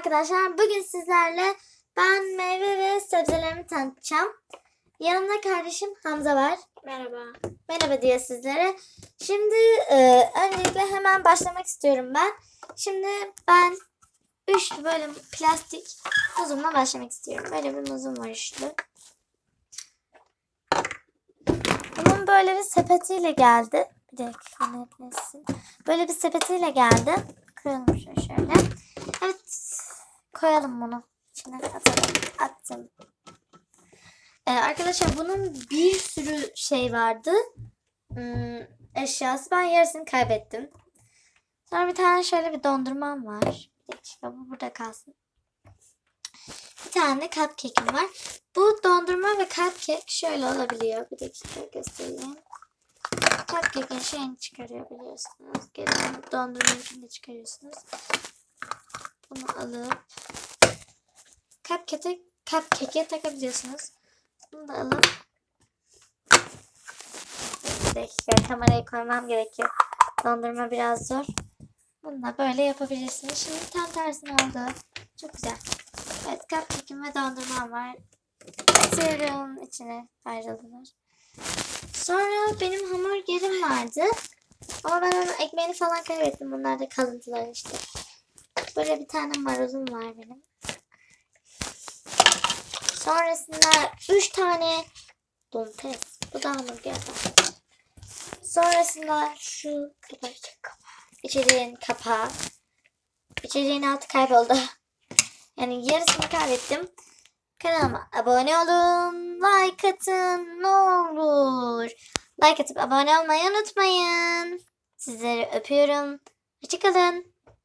arkadaşlar. Bugün sizlerle ben meyve ve sebzelerimi tanıtacağım. Yanımda kardeşim Hamza var. Merhaba. Merhaba diyor sizlere. Şimdi e, öncelikle hemen başlamak istiyorum ben. Şimdi ben üçlü böyle plastik muzumla başlamak istiyorum. Böyle bir muzum var üçlü. Bunun böyle bir sepetiyle geldi. Bir dakika netlesin. Böyle bir sepetiyle geldi. Şunu şöyle. Koyalım bunu. İçine atalım. Attım. Ee, arkadaşlar bunun bir sürü şey vardı. Hmm, eşyası. Ben yarısını kaybettim. Sonra bir tane şöyle bir dondurmam var. Bir dakika bu burada kalsın. Bir tane cupcake'im var. Bu dondurma ve cupcake şöyle olabiliyor. Bir dakika göstereyim. Cupcake'in şeyini çıkarıyor biliyorsunuz. Gelen dondurmanın de çıkarıyorsunuz. Bunu alıp cupcake'e cupcake'e takabiliyorsunuz. Bunu da alıp bir dakika kamerayı koymam gerekiyor. Dondurma biraz zor. Bunu da böyle yapabilirsiniz. Şimdi tam tersine oldu. Çok güzel. Evet cupcake'im ve dondurmam var. Atıyorum içine ayrıldılar. Sonra benim hamburgerim vardı. Ama ben onun ekmeğini falan kaybettim. Bunlar da kalıntılar işte. Böyle bir tane marulum var benim. Sonrasında 3 tane domates. Bu da hamburger. Sonrasında şu kapak. İçeriğin kapağı. İçeriğin altı kayboldu. Yani yarısını kaybettim. Kanalıma abone olun. Like atın. Ne olur. Like atıp abone olmayı unutmayın. Sizleri öpüyorum. Hoşçakalın.